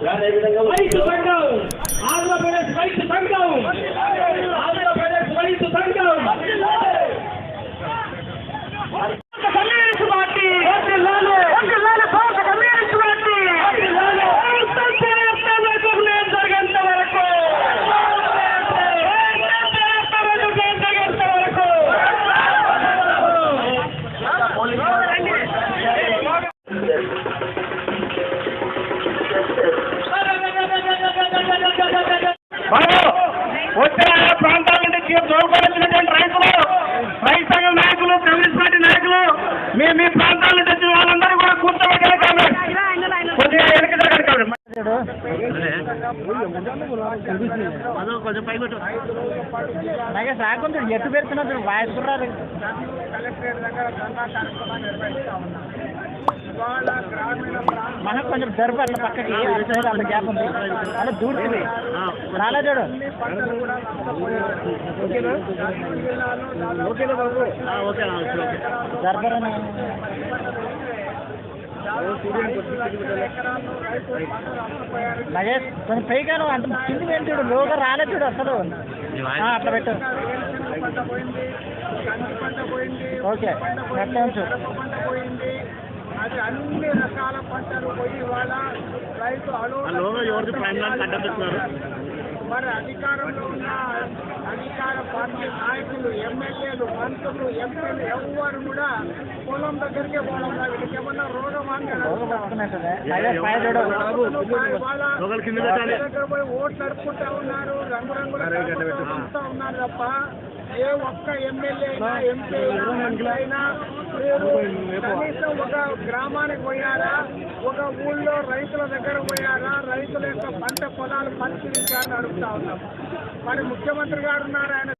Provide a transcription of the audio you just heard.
Ja, je bent heel. ప్రాంతాల నుంచి వచ్చిన వాళ్ళందరూ కూడా కూర్చోబెట్టాలి కామ్రేడ్ కొద్దిగా వెనక జరగాలి కామ్రేడ్ కొంచెం పై పెట్టు అలాగే సాగుంది ఎట్టు పెడుతున్నది వాయిస్ కూడా. కలెక్టరేట్ దగ్గర మనకు కొంచెం జరుపు అట్లా పక్కకి అట్లా అంత గ్యాప్ ఉంది. అలా దూడుతుంది రాలే చూడు. ఓకేనా బాబు ఓకే ఓకే జరపరని కొంచెం పైగాను అంత కింది ఏంటి చూడు. లోగా రాలే చూడు అసలు. అట్లా పెట్టు. ఓకే. అట్లా పోయింది అది అన్ని రకాల పంటలు పోయి ఇవాళ రైతు మరి అధికారంలో ఉన్న అధికార పార్టీ నాయకులు ఎమ్మెల్యేలు మంత్రులు ఎంపీలు ఎవరు కూడా పొలం దగ్గరికే పోవడం లేదు. వీళ్ళకి ఏమన్నా రోగం లోగా పట్టుకున్నట్టు నగేష్ పై చూడు లోకల్ కింద పెట్టాలి. దగ్గర పోయి ఓట్లు అడుపుకుంటా ఉన్నారు. రంగురంగుల కలర్లతో చూస్తా ఉన్నారు తప్ప ఏ ఒక్క ఎమ్మెల్యే అయినా ఎంపీ అయినా కనీసం ఒక గ్రామానికి పోయారా? ఒక ఊళ్ళో రైతుల దగ్గర పోయారా? రైతుల యొక్క పంట పొలాలు పరిశీలించాలని అడుగుతా ఉన్నాం. మరి ముఖ్యమంత్రి గారు ఉన్నారు? ఆయన